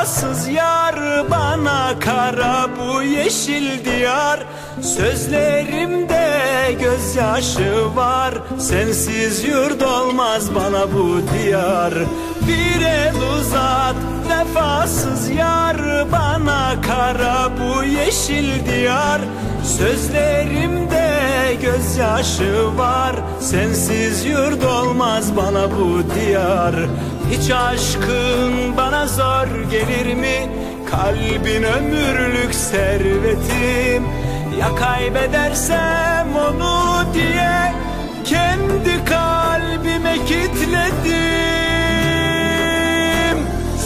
Vefasız yar bana kara bu yeşil diyar. Sözlerimde gözyaşı var. Sensiz yurt olmaz bana bu diyar. Bir el uzat vefasız yar Bana kara bu yeşil diyar. Sözlerimde gözyaşı var. Sensiz yurt olmaz bana bu diyar. Hiç aşkın bana zor gelir mi? Kalbin ömürlük servetim. Ya kaybedersem onu diye Kendi kalbime kilitledim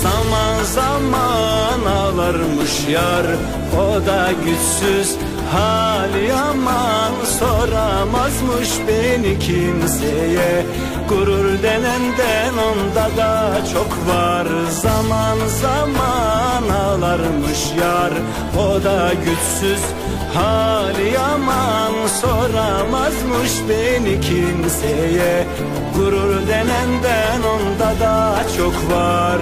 Zaman zaman ağlarmış yar. O da güçsüz hali aman Soramazmış beni kimseye. Gurur denenden onda da çok var. Zaman zaman ağlarmış yar. O da güçsüz. Hali aman Soramazmış beni kimseye. Gurur denenden onda da çok var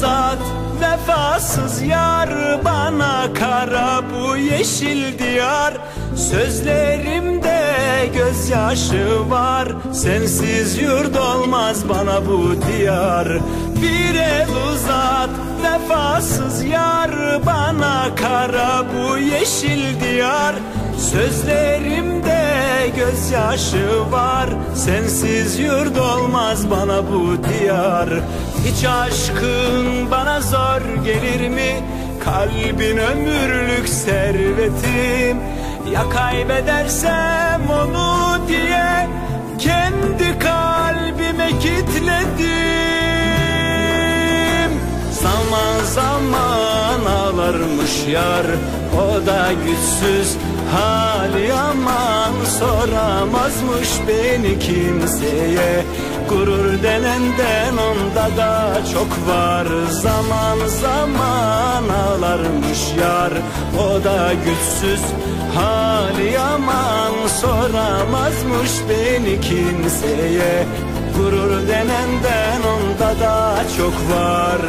uzat Vefasız yar bana kara bu yeşil diyar. Sözlerimde gözyaşı var Sensiz yurt olmaz bana bu diyar. Bir el uzat Vefasız yar bana kara yeşil diyar. Sözlerimde gözyaşı var. Sensiz yurt olmaz bana bu diyar. Hiç aşkın bana zor gelir mi? Kalbin ömürlük servetim. Ya kaybedersem onu diye Kendi kalbime kilitledim Zaman zaman ağlarmış yar. O da güçsüz hali aman Soramazmış beni kimseye. Gurur denenden onda da çok var. Zaman zaman ağlarmış yar. O da güçsüz hali aman Soramazmış beni kimseye. Gurur denenden onda da çok var